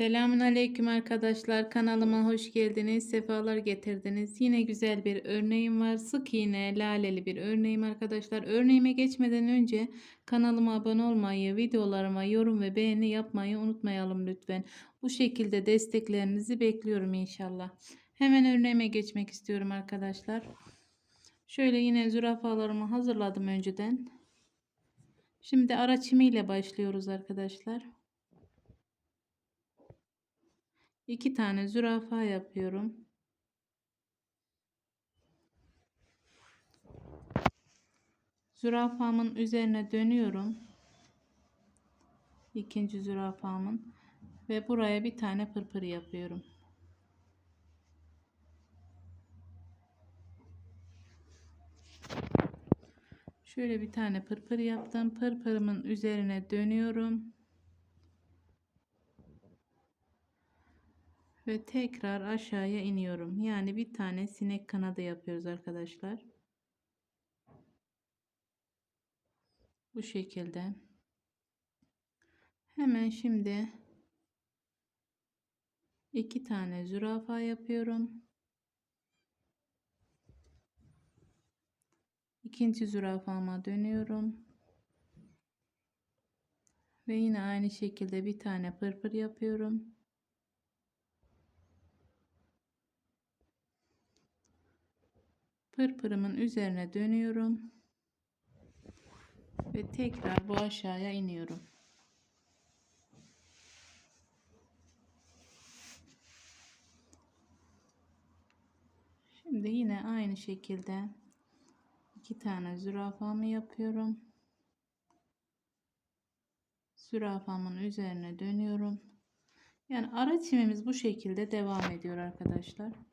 Selamun aleyküm arkadaşlar. Kanalıma hoş geldiniz. Sefalar getirdiniz. Yine güzel bir örneğim var. Sık iğne laleli bir örneğim arkadaşlar. Örneğime geçmeden önce kanalıma abone olmayı, videolarıma yorum ve beğeni yapmayı unutmayalım lütfen. Bu şekilde desteklerinizi bekliyorum inşallah. Hemen örneğime geçmek istiyorum arkadaşlar. Şöyle yine zürafalarımı hazırladım önceden. Şimdi ara çimiyle başlıyoruz arkadaşlar. İki tane zürafa yapıyorum. Zürafamın üzerine dönüyorum. İkinci zürafamın ve buraya bir tane pırpır yapıyorum. Şöyle bir tane pırpır yaptım. Pırpırımın üzerine dönüyorum. Ve tekrar aşağıya iniyorum. Yani bir tane sinek kanadı yapıyoruz arkadaşlar. Bu şekilde. Hemen şimdi iki tane zürafa yapıyorum. İkinci zürafama dönüyorum. Ve yine aynı şekilde bir tane pırpır yapıyorum. Pırpırımın üzerine dönüyorum ve tekrar bu aşağıya iniyorum. Şimdi yine aynı şekilde iki tane zürafamı yapıyorum. Zürafamın üzerine dönüyorum. Yani ara çimimiz bu şekilde devam ediyor arkadaşlar.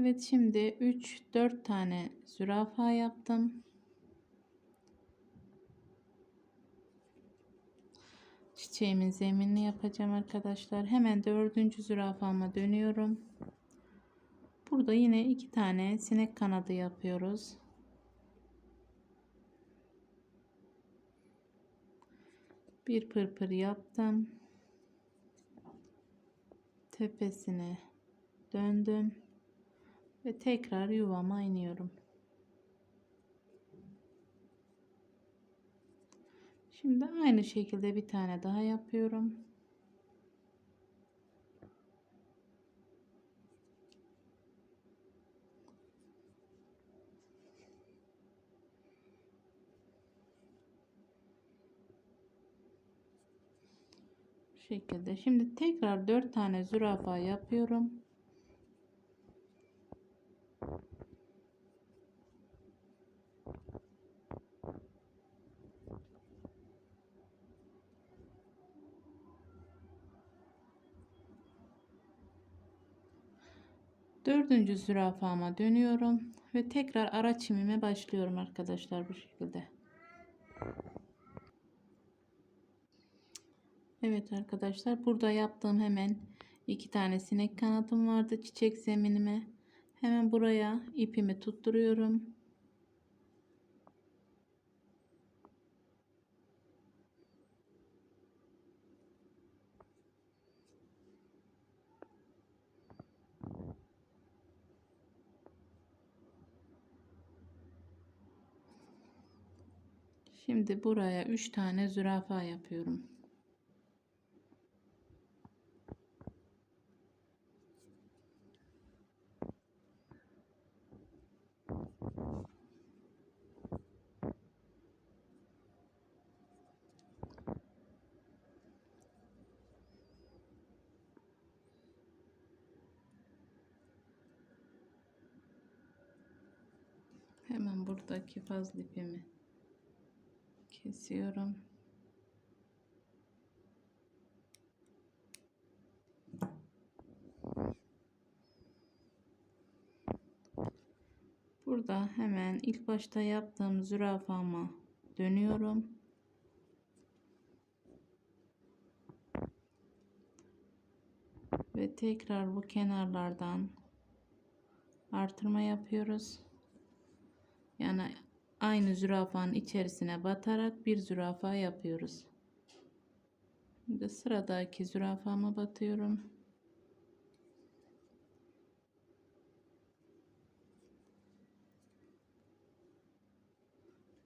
Evet şimdi 3 4 tane zürafa yaptım. Çiçeğimin zeminini yapacağım arkadaşlar. Hemen dördüncü zürafama dönüyorum. Burada yine iki tane sinek kanadı yapıyoruz. Bir pırpır yaptım. Tepesine döndüm ve tekrar yuvama iniyorum. Şimdi aynı şekilde bir tane daha yapıyorum. Şekilde. Şimdi tekrar 4 tane zürafa yapıyorum. Dördüncü zürafama dönüyorum ve tekrar ara çimime başlıyorum arkadaşlar bu şekilde. Evet arkadaşlar burada yaptığım hemen iki tane sinek kanadım vardı çiçek zeminime. Hemen buraya ipimi tutturuyorum. Şimdi buraya 3 tane zürafa yapıyorum. Hemen buradaki fazla ipimi kesiyorum. Burada hemen ilk başta yaptığım zürafama dönüyorum. Ve tekrar bu kenarlardan artırma yapıyoruz. Yani aynı zürafanın içerisine batarak bir zürafa yapıyoruz. Şimdi sıradaki zürafama batıyorum.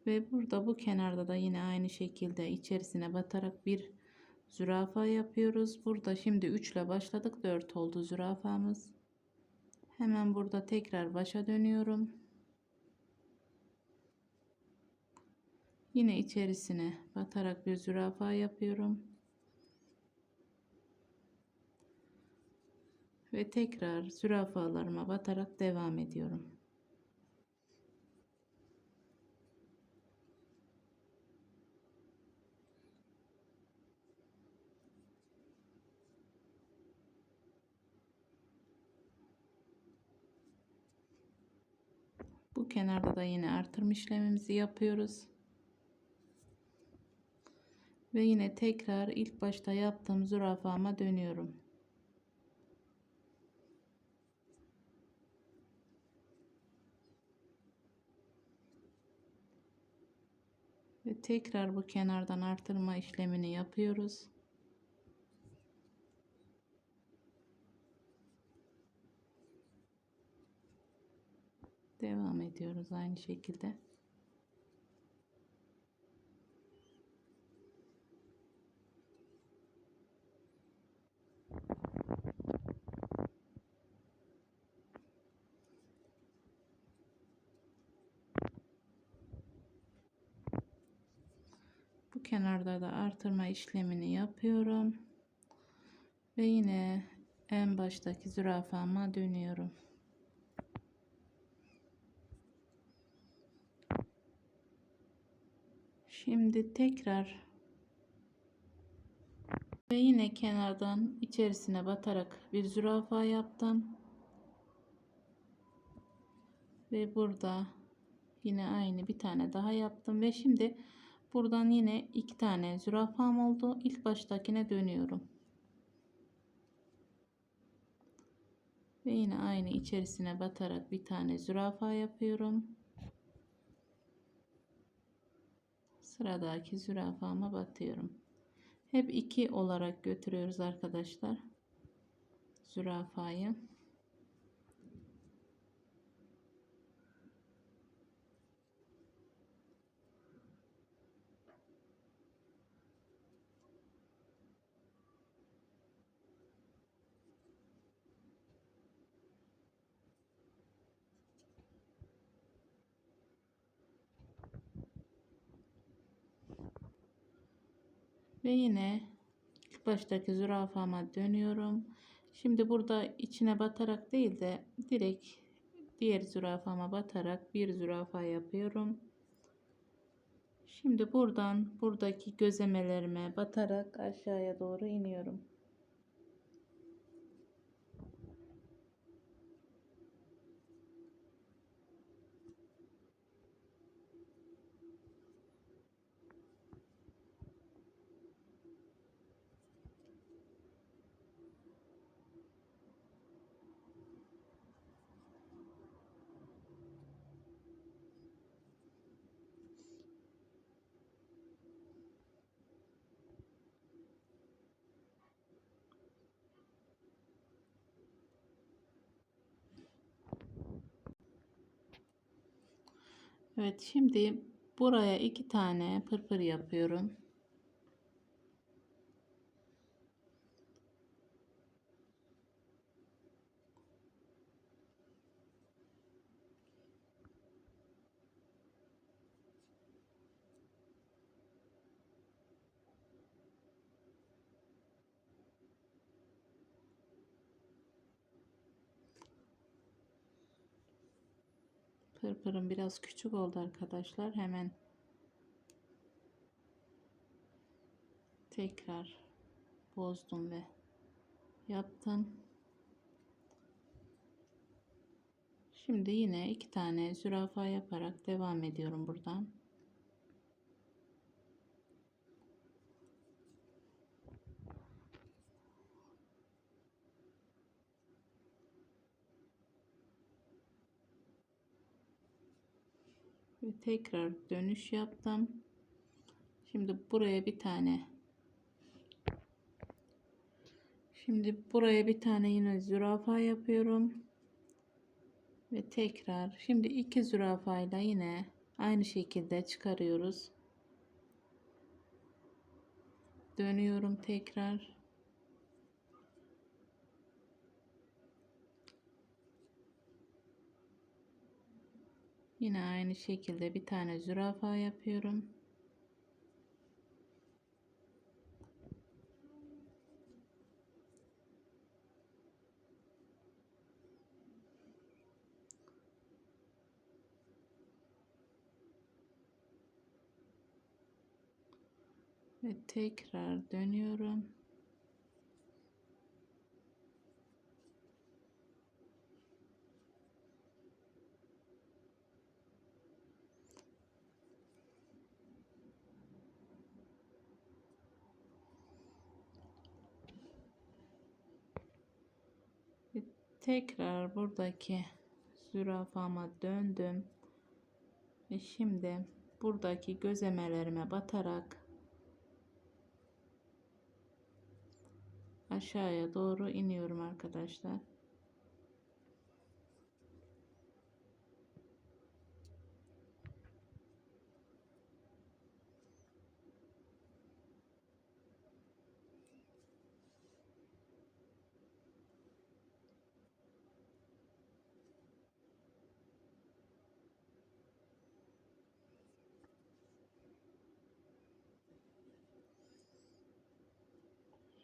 Ve burada bu kenarda da yine aynı şekilde içerisine batarak bir zürafa yapıyoruz. Burada şimdi 3 ile başladık. 4 oldu zürafamız. Hemen burada tekrar başa dönüyorum. Yine içerisine batarak bir zürafa yapıyorum. Ve tekrar zürafalarıma batarak devam ediyorum. Bu kenarda da yine artırma işlemimizi yapıyoruz. Ve yine tekrar ilk başta yaptığım zürafama dönüyorum. Ve tekrar bu kenardan artırma işlemini yapıyoruz. Devam ediyoruz aynı şekilde. Bu kenarda da artırma işlemini yapıyorum. Ve yine en baştaki zürafama dönüyorum. Şimdi tekrar ve yine kenardan içerisine batarak bir zürafa yaptım. Ve burada yine aynı bir tane daha yaptım ve şimdi buradan yine iki tane zürafam oldu. İlk baştakine dönüyorum. Ve yine aynı içerisine batarak bir tane zürafa yapıyorum. sıradaki zürafama batıyorum. Hep iki olarak götürüyoruz arkadaşlar. Zürafayı. Ve yine ilk baştaki zürafama dönüyorum. Şimdi burada içine batarak değil de direkt diğer zürafama batarak bir zürafa yapıyorum. Şimdi buradan buradaki gözemelerime batarak aşağıya doğru iniyorum. Evet şimdi buraya iki tane pırpır yapıyorum. Pırpırım biraz küçük oldu arkadaşlar. Hemen tekrar bozdum ve yaptım. Şimdi yine iki tane zürafa yaparak devam ediyorum buradan. Ve tekrar dönüş yaptım. Şimdi buraya bir tane Şimdi buraya bir tane yine zürafa yapıyorum. Ve tekrar şimdi iki zürafayla yine aynı şekilde çıkarıyoruz. Dönüyorum tekrar. Yine aynı şekilde bir tane zürafa yapıyorum. Ve tekrar dönüyorum. Ve tekrar buradaki zürafama döndüm. Ve şimdi buradaki gözemelerime batarak aşağıya doğru iniyorum arkadaşlar.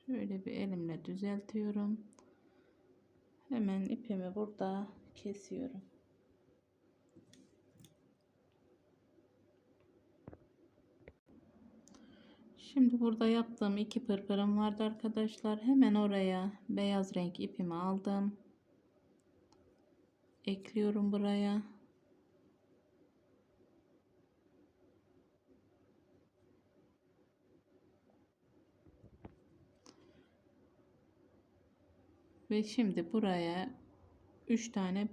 Şöyle bir elimle düzeltiyorum. Hemen ipimi burada kesiyorum. Şimdi burada yaptığım iki pırpırım vardı arkadaşlar. Hemen oraya beyaz renk ipimi aldım. Ekliyorum buraya. Ve şimdi buraya 3 tane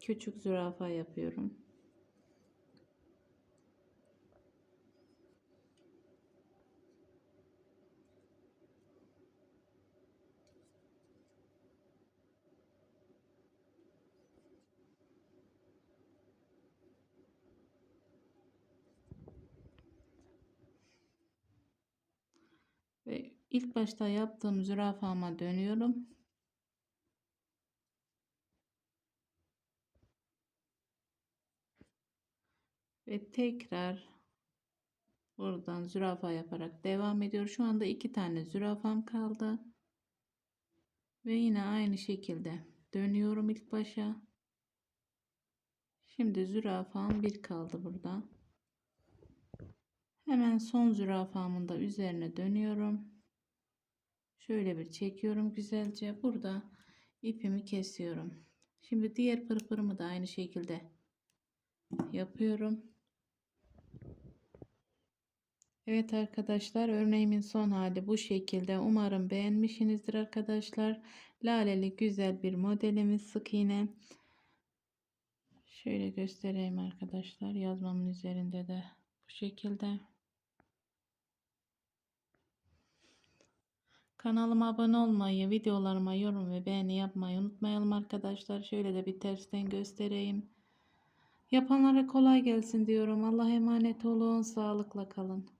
küçük zürafa yapıyorum. Ve ilk başta yaptığım zürafama dönüyorum. Ve tekrar buradan zürafa yaparak devam ediyor. Şu anda iki tane zürafam kaldı. Ve yine aynı şekilde dönüyorum ilk başa. Şimdi zürafam bir kaldı burada. Hemen son zürafamın da üzerine dönüyorum. Şöyle bir çekiyorum güzelce. Burada ipimi kesiyorum. Şimdi diğer pırpırımı da aynı şekilde yapıyorum. Evet arkadaşlar örneğimin son hali bu şekilde. Umarım beğenmişsinizdir arkadaşlar. Laleli güzel bir modelimiz sık iğne. Şöyle göstereyim arkadaşlar. Yazmamın üzerinde de bu şekilde. Kanalıma abone olmayı, videolarıma yorum ve beğeni yapmayı unutmayalım arkadaşlar. Şöyle de bir tersten göstereyim. Yapanlara kolay gelsin diyorum. Allah'a emanet olun. Sağlıkla kalın.